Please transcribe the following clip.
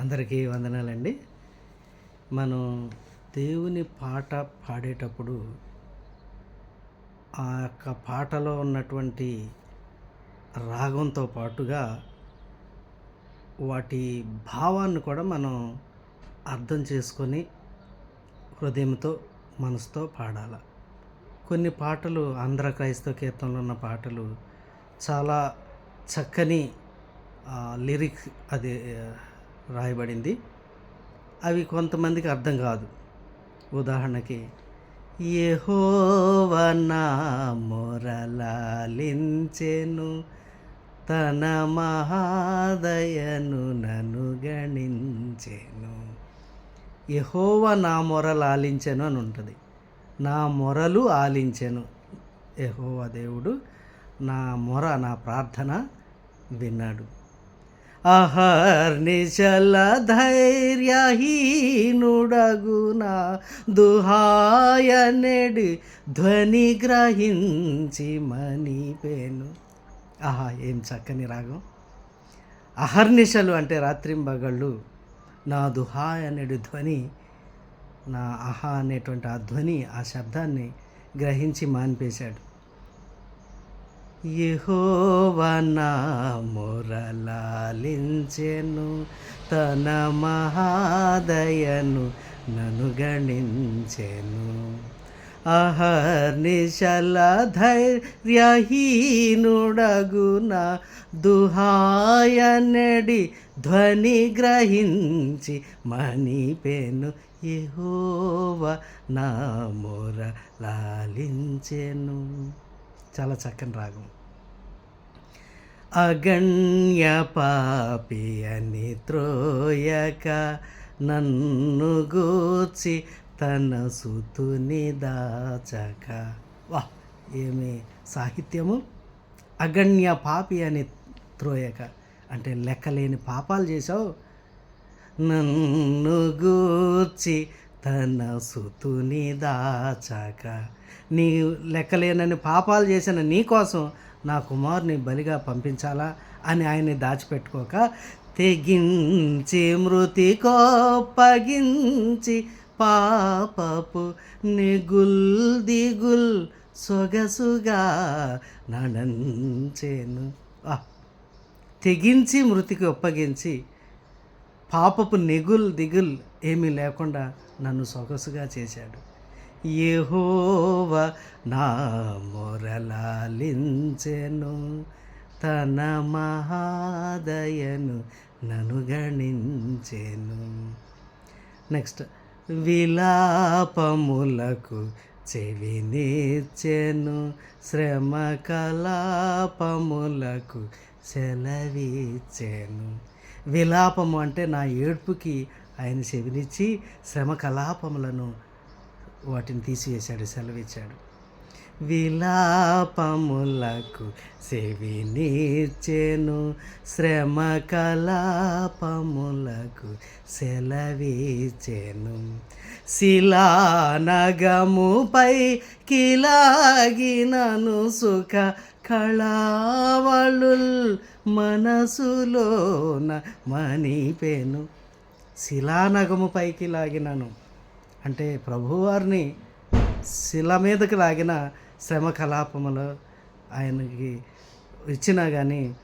అందరికీ వందనాలండి. మనం దేవుని పాట పాడేటప్పుడు ఆ యొక్క పాటలో ఉన్నటువంటి రాగంతో పాటుగా వాటి భావాన్ని కూడా మనం అర్థం చేసుకొని హృదయంతో మనసుతో పాడాలి. కొన్ని పాటలు ఆంధ్ర క్రైస్తవ కీర్తనలో ఉన్న పాటలు చాలా చక్కని లిరిక్స్ అది రాయబడింది. అవి కొంతమందికి అర్థం కాదు. ఉదాహరణకి యెహోవనా మొరలాలించెను తన మహాదయను నను గణించెను. యహోవ నా మొరలు ఆలించెను అని ఉంటుంది. నా మొరలు ఆలించెను. యహోవ దేవుడు నా మొర నా ప్రార్థన విన్నాడు. అహర్నిశల ధైర్యహీనుడగునా దుహాయనెడు ధ్వని గ్రహించి మణిపేను. ఆహా ఏం చక్కని రాగం. అహర్నిశలు అంటే రాత్రింబగళ్ళు నా దుహాయ్ అనేడు ధ్వని నా అహా అనేటువంటి ఆ ధ్వని ఆ శబ్దాన్ని గ్రహించి మాన్పేశాడు. యెహోవా నా తన మహాదయను నను గణించెను. అహర్నిశల ధైర్యహీనుడగున దుహాయనడి ధ్వని గ్రహించి మణిపెను యెహోవ నా మొర లాలించెను చాలా చక్కని రాగం. అగణ్య పాపి అని త్రోయక నన్ను గూర్చి తన సుతుని దాచక. వా ఏమి సాహిత్యము? అగణ్య పాపి అని త్రోయక. అంటే లెక్కలేని పాపాలు చేసావు నన్ను గూర్చి తన సుతుని దాచాక. నీ లెక్కలేనని పాపాలు చేసిన నీ కోసం నా కుమారుని బలిగా పంపించాలా అని ఆయన్ని దాచిపెట్టుకోక తెగించి మృతి కోపగించి పాపపు నిగుల్ దిగుల్ సొగసుగా నడంచేను. తెగించి మృతికి ఒప్పగించి పాపపు నెగుల్ దిగుల్ ఏమీ లేకుండా నన్ను సొగసుగా చేశాడు. ఏహోవ నా మొరలాలించెను తన మహాదయను నన్ను గణించెను. నెక్స్ట్ విలాపములకు చెవినిచ్చెను శ్రమ కలాపములకు సెలవిచ్చెను. విలాపము అంటే నా ఏడ్పుకి ఆయన చెవినిచ్చి శ్రమ కలాపములను వాటిని తీసివేశాడు సెలవిచ్చాడు. విలాపములకు సెవినిచ్చెను శ్రమ కలాపములకు సెలవిచ్చెను. శిలానగముపై కిలాగినను సుఖ కళావళుల్ మనసులోన మణిపెను శిలానగము పైకి లాగినాను. అంటే ప్రభువారిని శిల మీదకి లాగిన శ్రమ కలాపములు ఆయనకి ఇచ్చినా కానీ